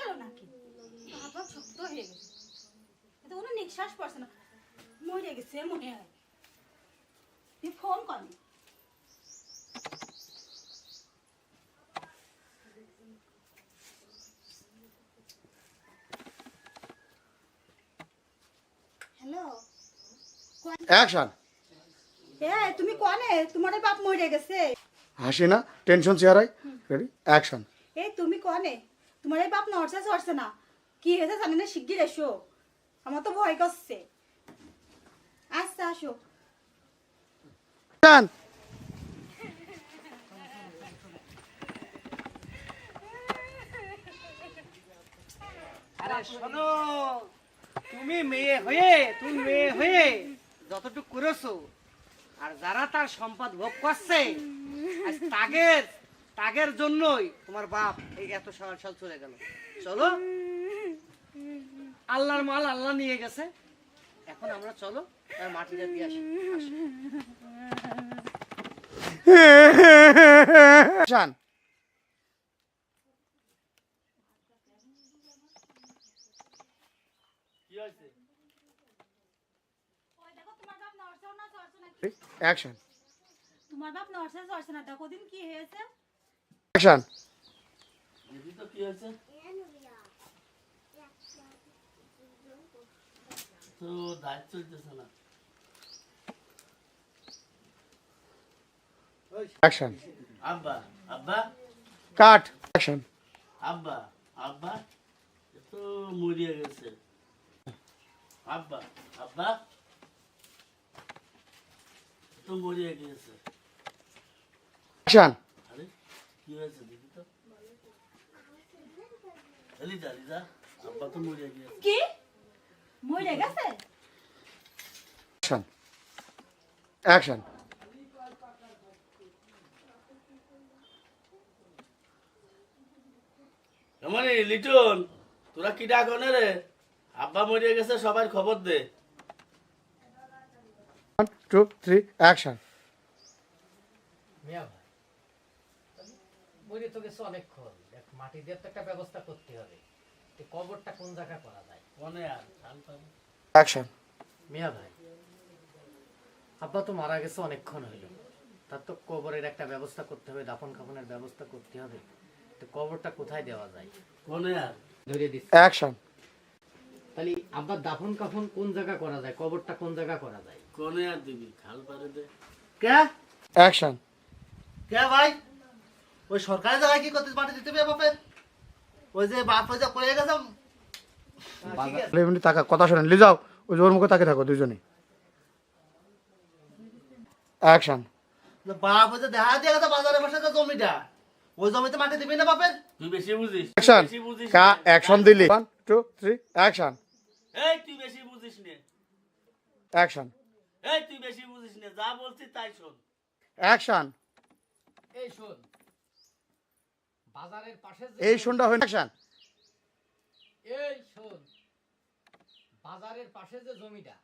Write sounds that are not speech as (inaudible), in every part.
গেল নাকি? বাবা শক্ত হয়ে গেছে এতে কোনো নিঃশ্বাস পড়ছে না। মরে গেছে মনে হয় তুই ফোন করনি হ্যালো? অ্যাকশন। এ তুমি কনে? তোমার বাপ মরে গেছে। হাসি না? টেনশন চেহারাই রেডি অ্যাকশন। এই তুমি কনে? তোমার এই বাপ নড়ছে চড়ছে না। কি হয়েছে জানি না শিগগির এসো। আমার তো ভয় করছে। আচ্ছা আসো। আরে শোনো তুমি মেয়ে হয়ে তুমি মেয়ে হয়ে যতটুকু করেছ আর যারা তার সম্পদ ভোগ করছে আজ তাগের জন্যই তোমার বাপ এই এত সকাল সকাল চলে গেল। চলো। আল্লাহর মাল আল্লাহ নিয়ে গেছে। এখন আমরা চলো তার মাটিটা দিয়ে আসি। অ্যাকশন তোমার বাপ নড়ছেও না চড়ছে না অ্যাকশন তোমার বাপ নড়ছে চড়ছে না। দেখো দিন কি হয়েছে? অ্যাকশন অ্যাকশন আব্বা আব্বা কাট অ্যাকশন আব্বা আব্বা তো মরিয়া গেছে। আব্বা আব্বা এ তো মরিয়া গেছে। অ্যাকশন আরে কি হয়েছে দেখি তো। লিজা লিজা আব্বা তো মরিয়া গেছে কি? মরে গেছে? অ্যাকশন অ্যাকশন মানে লিটন তোরা কি ডাক রে? আব্বা মরিয়া গেছে সবার খবর দে। ওয়ান টু থ্রি অ্যাকশন মিয়া বলি তো গেছে অনেকক্ষণ দেখ মাটি দিয়ে তো একটা ব্যবস্থা করতে হবে। তো কবরটা কোন জায়গায় করা যায়? মনে আর অ্যাকশন মিয়া ভাই আব্বা তো মারা গেছে অনেকক্ষণ হইল। তার তো কবরের একটা ব্যবস্থা করতে হবে দাফন কাফনের ব্যবস্থা করতে হবে। তো কবরটা কোথায় দেওয়া যায়? মনে আর। ধরে দিচ্ছি অ্যাকশন তাহলে আব্বার দাফন কাফন কোন জায়গা করা যায়? কবরটা কোন জায়গা করা যায়? কোনে আর দিবি খাল পারে দে। কে? অ্যাকশন কে ভাই? ওই সরকারি জায়গায় কি করতে মাটি দিতে হবে বাপের? ওই যে বাপ ওই যে পড়ে গেছে। ঠিক এমনি তাকা কথা শোনেন লি যাও। ওই যে ওর মুখে তাকে থাকো দুজনে অ্যাকশন বাপ ওই যে দেখা দিয়ে গেছে বাজারে বসে জমিটা। ওই জমিতে মাটি দিবি না বাপের? তুই বেশি বুঝিস। অ্যাকশন বেশি বুঝিস কা। অ্যাকশন দিলি। ওয়ান টু থ্রি অ্যাকশন এই তুই বেশি বুঝিস নে। অ্যাকশন এই তুই বেশি বুঝিস নে। যা বলছিস তাই শোন। অ্যাকশন এই শোন। বাজারের পাশে এই শুনটা হয় অ্যাকশন এই শোন বাজারের পাশে যে জমিটা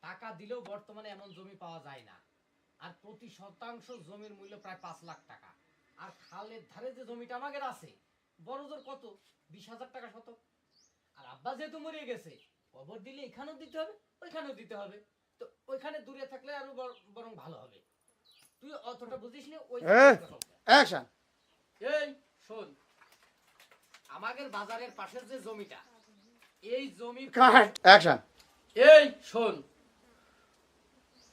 টাকা দিলেও বর্তমানে এমন জমি পাওয়া যায় না। আর প্রতি শতাংশ জমির মূল্য প্রায় পাঁচ লাখ টাকা। আর খালের ধারে যে জমিটা আমাদের আছে বড় জোর কত? বিশ হাজার টাকা শতক। আর আব্বা যেহেতু মরে গেছে কবর দিলে এখানেও দিতে হবে ওইখানেও দিতে হবে। তো ওইখানে দূরে থাকলে আরও বর- বরং ভালো হবে। তুই অতটা বুঝিস না ওই এই শোন। আমাদের বাজারের পাশের যে জমিটা এই জমি কাট অ্যাকশন এই শোন।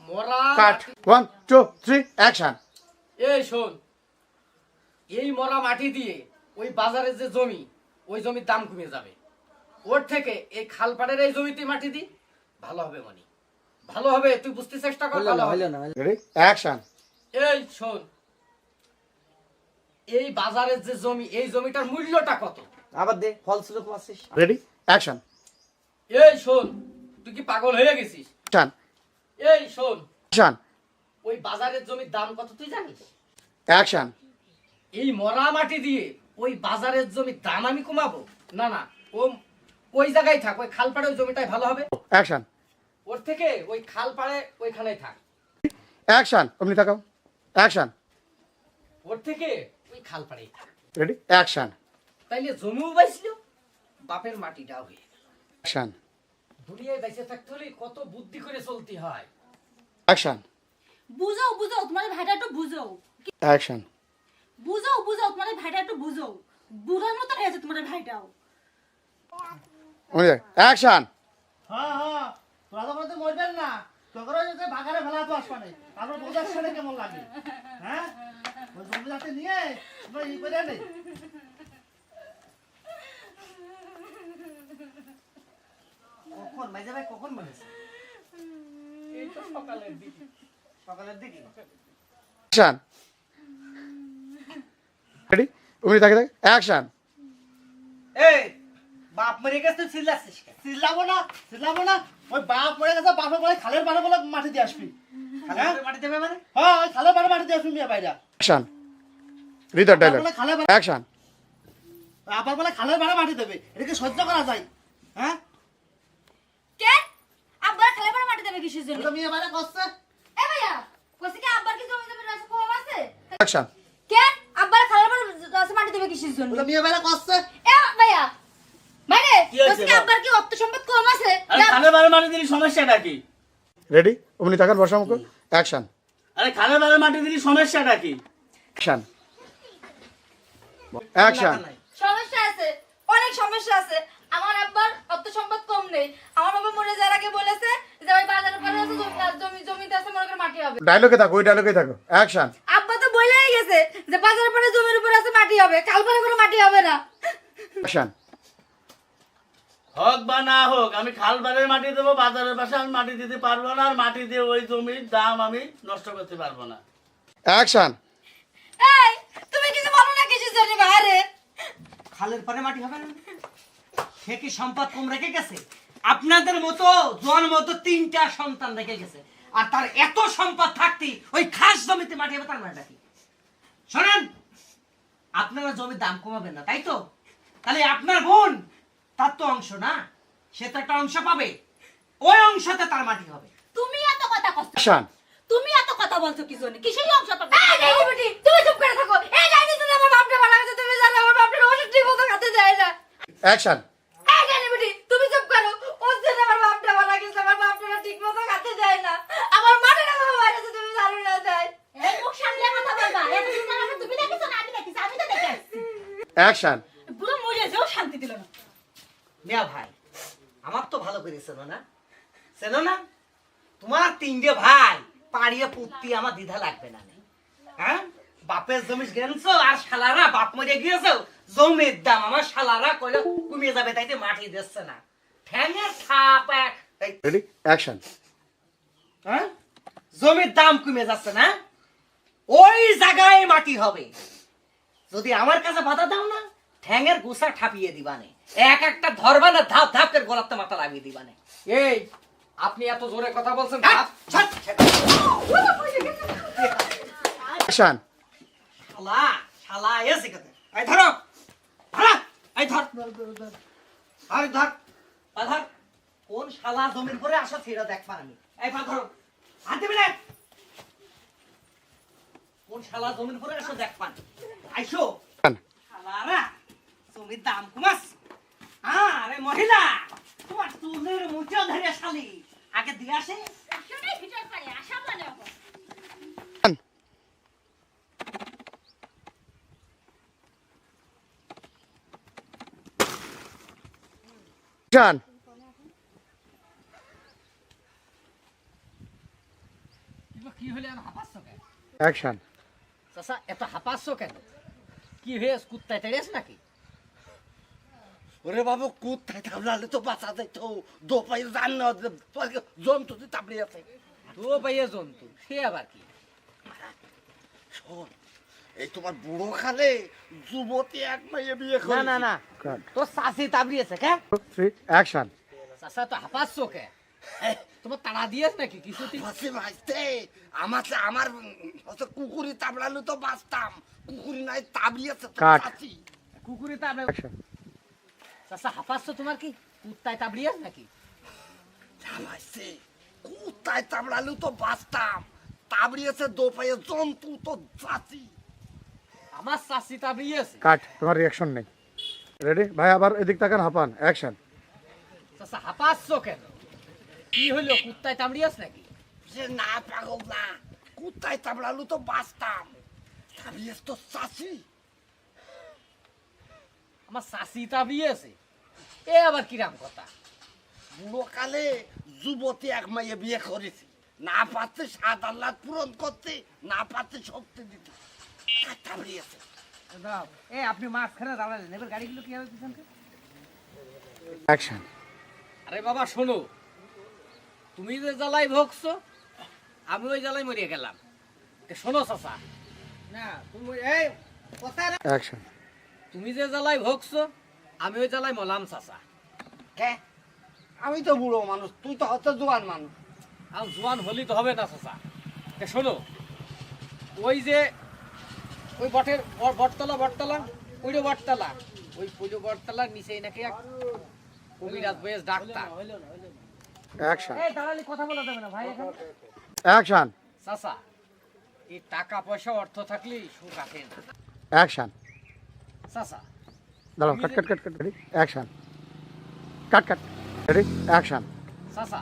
মরা cut. One two three action এই শোন। এই মরা মাটি দিয়ে ওই বাজারের যে জমি ওই জমির দাম কমে যাবে। ওর থেকে এই খালপাড়ের এই জমিতে মাটি দি ভালো হবে মনি। ভালো হবে তুই বুঝতে চেষ্টা কর ভালো হবে। রেডি অ্যাকশন এই শোন। এই বাজারের যে জমি এই জমিটার মূল্যটা কত? আবার দে ফলস্বরূপ আসিস রেডি অ্যাকশন এই শোন তুই কি পাগল হয়ে গেছিস? অ্যাকশন এই শোন অ্যাকশন ওই বাজারের জমির দাম কত তুই জানিস? অ্যাকশন এই মরা মাটি দিয়ে ওই বাজারের জমির দাম আমি কমাবো? না না ও ওই জায়গায় থাক ওই খালপাড়ে ওই জমিটাই ভালো হবে। অ্যাকশন ওর থেকে ওই খালপাড়ে ওইখানেই থাক। অ্যাকশন অমনি তাকাও অ্যাকশন ওর থেকে ওই খালপাড়েই থাক। রেডি অ্যাকশন তাইলে জমিও পাইছিল বাপের মাটিটাও হয়ে অ্যাকশন দুনিয়ায় বেঁচে থাকতে হলে কত বুদ্ধি করে চলতে হয়। অ্যাকশন বুঝাও বুঝাও তোমার ভাইটা একটু বুঝাও। অ্যাকশন বুঝাও বুঝাও তোমার ভাইটা একটু বুঝাও। বুড়ার মতো হয়েছে তোমার ভাইটাও। অ্যাকশন হ্যাঁ হ্যাঁ তোরা তো মরবেন না। তোকে যদি বাগানে ফেলা তো আসবা নেই তারপর বোঝার শুনে কেমন লাগে হ্যাঁ? ওই জমি যাতে নিয়ে তোমরা ই করে নেই কখন? মাইজা ভাই কখন বলেছে? এই তো সকালের দিকে। সকালের দিকে? অ্যাকশন। রেডি উনি তাকে থাকে অ্যাকশন। এই বাপ মরে গেছে তুই চিল্লাছিস চিল্লাবো না চিল্লাবো না। ওই বাপ মরে গেছে বাপের বলে খালের পাড়ে বলে মাটি দিয়ে আসবি। খালের মাটি দেবে মানে? হ্যাঁ ওই খালের পাড়ে মাটি দিয়ে আসবি মিয়া বাইরা অ্যাকশন। রিড দ্য ডায়লগ খালের পাড়ে অ্যাকশন। আবার বলে খালের পাড়ে মাটি দেবে এটা কি সহ্য করা যায়। হ্যাঁ? কে? আব্বার খালে পরে মাটি দেবে কিসের জন্য? মিয়া বাইরে করছে। এ ভাইয়া কইছে কি আব্বার কি জমি জমি রয়েছে কম আছে? অ্যাকশন। কে? আব্বার খালে পরে রয়েছে মাটি দেবে কিসের জন্য? মিয়া বাইরে করছে। এ ভাইয়া মানে কি হয়েছে কি আব্বার কি অর্থ সম্পদ কম আছে? আরে খালের বারে মাটি দিলি সমস্যাটা কি? রেডি উনি তাকান বর্ষা মুখ? অ্যাকশন আরে খালের বারে মাটি দিলি সমস্যাটা কি? অ্যাকশন অ্যাকশন সমস্যা আছে অনেক সমস্যা আছে। আমার আব্বার অর্থ সম্পদ কম নেই। আমার বাবা মরে যাওয়ার আগে বলেছে যে ওই বাজারের পরে আছে জমি জমি জমিতে আছে মনে করে মাটি হবে। ডায়লগে থাকো ওই ডায়লগে থাকো। অ্যাকশন আব্বা তো বলেই গেছে যে বাজারের পরে জমির উপর আছে মাটি হবে। কাল পরে কোনো মাটি হবে না। অ্যাকশন হোক বা না হোক আমি খাল বারের মাটি দেবো বাজারের পাশে আমি মাটি দিতে পারব না আর মাটি দিয়ে ওই জমির দাম আমি নষ্ট করতে পারব না। অ্যাকশন এই তুমি কিছু বলো না কিছু জানি বাইরে খালের পাড়ে মাটি হবে না? সে কি সম্পদ কম রেখে গেছে? আপনাদের মতো জোয়ান মতো তিনটা সন্তান রেখে গেছে। আর তার এত সম্পদ থাকতে ওই খাস জমিতে মাটি হবে তার মানে কি? শোনেন আপনারা জমির দাম কমাবেন না তাই তো? তাহলে আপনার বোন তার তো অংশ না সে তো একটা অংশ পাবে। ওই অংশতে তার মাটি হবে। তুমি এত কথা কষ্ট তুমি এত কথা বলছো কি জন্য? কিসের অংশ পাবে? এই ডাইনি বেটি তুমি চুপ করে থাকো। এই ডাইনি তুমি আমার বাপটা মারা গেছে তুমি জানো আমার বাপটা ওষুধ ঠিক মতো খেতে যায় না। অ্যাকশন এই ডাইনি বেটি তুমি চুপ করো। ওর জন্য আমার বাপটা মারা গেছে আমার বাপটা ঠিক মতো খেতে যায় না। আমার মাটা বাবা মারা গেছে তুমি জানো না যায় এই মুখ সামলে কথা বলবা। এত তুমি দেখেছ না আমি দেখেছি আমি তো দেখে অ্যাকশন পুরো মরে যেও শান্তি দিল না মিয়া ভাই আমার তো ভালো করে চেনো না। চেনো না? তোমার তিনটে ভাই পাড়িয়ে পুত্তি আমার দ্বিধা লাগবে না। হ্যাঁ? বাপের জমি গেনছো আর শালারা বাপ মরে গিয়েছো জমির দাম আমার শালারা কইলো কমিয়ে যাবে তাইতে মাটি দিচ্ছে না। ঠ্যাঙের খাপ এক। রেডি অ্যাকশন হ্যাঁ? জমির দাম কমে যাচ্ছে না? ওই জায়গায় মাটি হবে। যদি আমার কাছে বাধা দাও না ঠ্যাঙের গুছা ঠাপিয়ে দিবানে এক একটা ধরবা না ধাপ ধাপ করে গলাতে মাথা লাগিয়ে দিবানে এই আপনি এত জোরে কথা বলছেন হাত, ছাড়, ছাড়। অ্যাকশন শালা শালা এসে কথা এই ধরো ধরো এই ধর। আরে ধর ধর। কোন শালা জমির পরে আসা ছেড়ে দেখবা আমি এই পা ধরো। হাত দিবি না। কোন শালা জমির পরে আসা দেখবা আইসো। শালারা জমির দাম কমাস। আরে মহিলা তোমার চুলের ধরে শালি। আগে দিয়ে আসে। মানে কি হলে আর হাঁপাচ্ছ কেন? অ্যাকশন চাচা এত হাঁপাচ্ছ কেন? কি হয়ে কুত্তায় তেড়েছ নাকি? ওরে বাবু কোথায় থামলালে তো বাঁচা যাইতো? দো পাই জান না জন্তু তুই তাপড়ে আছে। তো পাইয়ে জন্তু সে আবার কি? শোন এই তোমার বুড়ো খালে যুবতী এক মাইয়ে বিয়ে করে না না। কাট তো চাষি তাবড়িয়েছে কে? Three action. চাষা তো হাঁপাচ্ছ কে? তোমার তাড়া দিয়েছ নাকি? কিছুতে বাসে ভাইতে আমার আমার হচ্ছে কুকুরি তাবড়ালে তো বাঁচতাম। কুকুরি নাই তাবড়িয়েছে তো কাট। চাচি। কুকুরে তাবড়ে চাষা হাঁপাচ্ছ তোমার কি? কুত্তায় তাবড়িয়েছ নাকি? জ্বালাইছে কোথায় তাবড়ালে তো বাঁচতাম। তাবড়িয়েছে দোপায়ে জন্তু তো চাচি। আমার চাষি তাবড়িয়েছে কাট তোমার রিয়াকশন নেই। রেডি ভাই আবার এদিক তাকান হাঁপান। অ্যাকশন চাচা হাঁপাচ্ছ কেন? কি হইল কুত্তায় তামড়িয়াস নাকি? সে না পাগল না। কোথায় তাবড়ালু তো বাঁচতাম। তাবড়িয়েছ তো চাষি আমার চাষি তামড়িয়েছে এ আবার কিরাম কথা? বুড়ো কালে যুবতী এক মাইয়ে বিয়ে করেছি। না পাচ্ছে সাত আল্লাহ পূরণ করতে না পাচ্ছে শক্তি দিতে। তাই তাবড়িয়েছে এ আপনি মাঝখানে দাঁড়ালেন। এবার গাড়িগুলো কি হবে পিছনকে? অ্যাকশন আরে বাবা শোনো। তুমি যে জ্বালাই ভোগছো আমি ওই জ্বালাই মরিয়ে গেলাম। এ শোনো চাচা। না তুমি এই কথা অ্যাকশন তুমি যে জ্বালাই ভোগছো আমি ওই জ্বালাই মলাম চাচা। কে? আমি তো বুড়ো মানুষ তুই তো হচ্ছে জোয়ান মানুষ। আর জোয়ান হলি তো হবে না চাচা। এ শোনো ওই যে ওই বটের বটতলা বটতলা ওইটা বটতলা ওই পুজো বটতলার নিচেই নাকি এক কবিরাজ বয়স ডাক্তার। অ্যাকশন। এই দাঁড়ালে কথা বলা যাবে না ভাই এখন। অ্যাকশন। চাচা এই টাকা পয়সা অর্থ থাকলেই সুখ আসে না। অ্যাকশন। চাচা। দাঁড়াও cut cut cut cut ready action cut cut. Ready action চাচা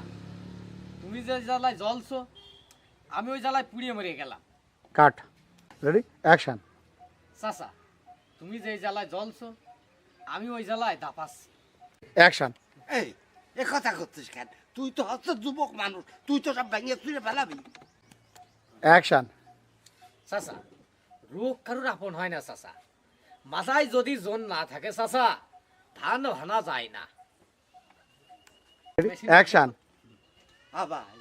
তুমি যে জ্বালায় জ্বলছো আমি ওই জ্বালায় পুড়িয়ে মরে গেলাম। কাট। রেডি অ্যাকশন চাচা তুমি যে জ্বালায় জ্বলছো আমি ওই জ্বালায় দাপাচ্ছি। অ্যাকশন এই এ কথা করছিস কেন? তুই তো হচ্ছে যুবক মানুষ তুই তো সব ভেঙে চুরে ফেলাবি। অ্যাকশন চাচা রোগ কারোর আপন হয় না চাচা। মাথায় যদি জোন না থাকে চাচা ধান ভানা যায় না। অ্যাকশন আবার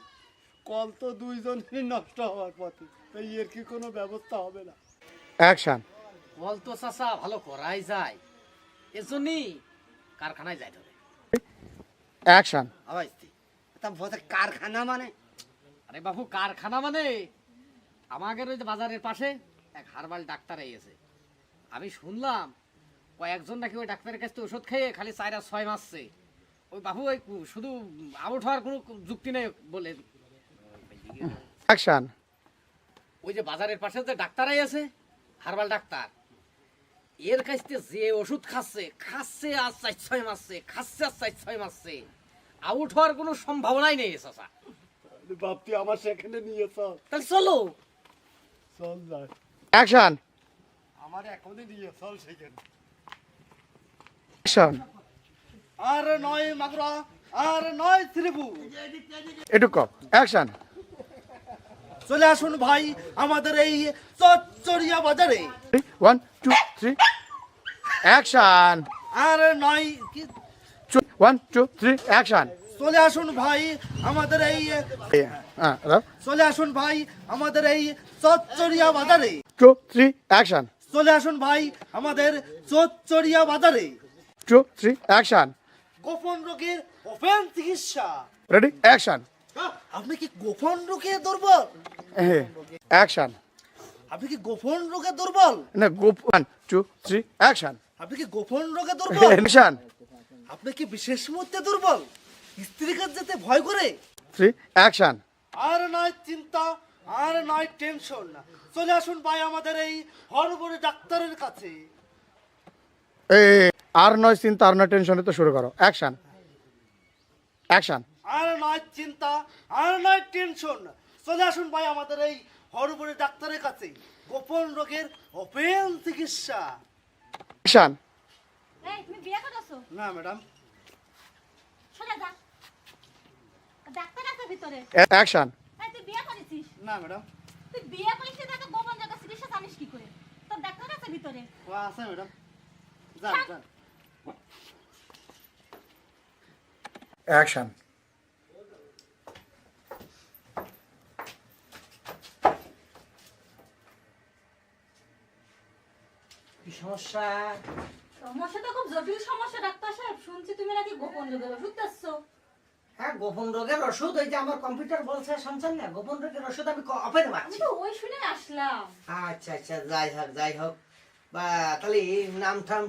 কল তো দুইজনই নষ্ট হওয়ার পথে তাই এর কি কোনো ব্যবস্থা হবে না? অ্যাকশন বল তো চাচা ভালো করাই যায় এজন্যই কারখানায় যাই ধরে অ্যাকশন আবার তা বোধ কারখানা মানে? আরে বাবু কারখানা মানে আমাদের ওই যে বাজারের পাশে এক হারবাল ডাক্তার এসেছে আমি শুনলাম কয়েকজন নাকি ওই ডাক্তারের কাছ থেকে ওষুধ খেয়ে খালি চার আর ছয় মাসছে। ওই বাবু ওই শুধু আউট হওয়ার কোনো যুক্তি নেই বলে। অ্যাকশন। ওই যে বাজারের পাশে যে ডাক্তারাই আছে হারবাল ডাক্তার এর কাছ থেকে যে ওষুধ খাচ্ছে খাচ্ছে আর চার ছয় মাসছে খাচ্ছে আর চার ছয় মাসছে আউট হওয়ার কোনো সম্ভাবনাই নেই চাচা। বাপটি আমার সেখানে নিয়ে চল। তাহলে চলো। চল যাই। অ্যাকশন। আমার এখনই নিয়ে চল সেখানে। আর নয় মাগরা আর নয় ত্রিভু এটুকু অ্যাকশন। চলে আসুন ভাই আমাদের এই চচ্চড়িয়া বাজারে। One two three action. আর নয় কি? One two three action. চলে আসুন ভাই আমাদের এই হ্যাঁ চলে আসুন ভাই আমাদের এই চচ্চড়িয়া বাজারে। Two three action. চলে আসুন ভাই আমাদের চচ্চড়িয়া বাজারে। টু থ্রি অ্যাকশন গোপন রোগের ওপেন চিকিৎসা। রেডি অ্যাকশন আপনি কি গোপন রোগে দুর্বল? অ্যাকশন আপনি কি গোপন রোগে দুর্বল? না গোপ ওয়ান টু থ্রি অ্যাকশন আপনি কি গোপন রোগে দুর্বল? (laughs) অ্যাকশন আপনি কি বিশেষ মুহূর্তে দুর্বল? স্ত্রীকে যেতে ভয় করে? থ্রি অ্যাকশন আর নয় চিন্তা আর নয় টেনশন না। চলে আসুন ভাই আমাদের এই হরবরে ডাক্তারের কাছে। এই আর নয় চিন্তা আর নয় টেনশনে তো শুরু করো। অ্যাকশন অ্যাকশন আর নয় চিন্তা আর নয় টেনশন চলে আসুন ভাই আমাদের এই হরবরে ডাক্তারের কাছে। গোপন রোগের ওপেন চিকিৎসা। অ্যাকশন এই তুমি বিয়ে করেছ না ম্যাডাম সোজা যা। ডাক্তার আছে ভিতরে। অ্যাকশন এই তুই বিয়ে করেছিস না ম্যাডাম। তুই বিয়ে করেছিস তাকে গোপন জায়গা চিকিৎসা জানিস কি করে? তোর ডাক্তার আছে ভিতরে। ও আছে ম্যাডাম। যান যান। অ্যাকশন। সমস্যা সমস্যা? তো খুব জটিল সমস্যা ডাক্তার সাহেব। শুনছি তুমি নাকি গোপন রোগের ওষুধ গোপন রোগের ওষুধ ওই যে আমার কম্পিউটার বলছে শুনছেন না? গোপন রোগের ওষুধ আমি অপেন আমি পাচ্ছি তো ওই শুনে আসলাম। আচ্ছা আচ্ছা যাই হোক যাই হোক। বা তাহলে নাম টাম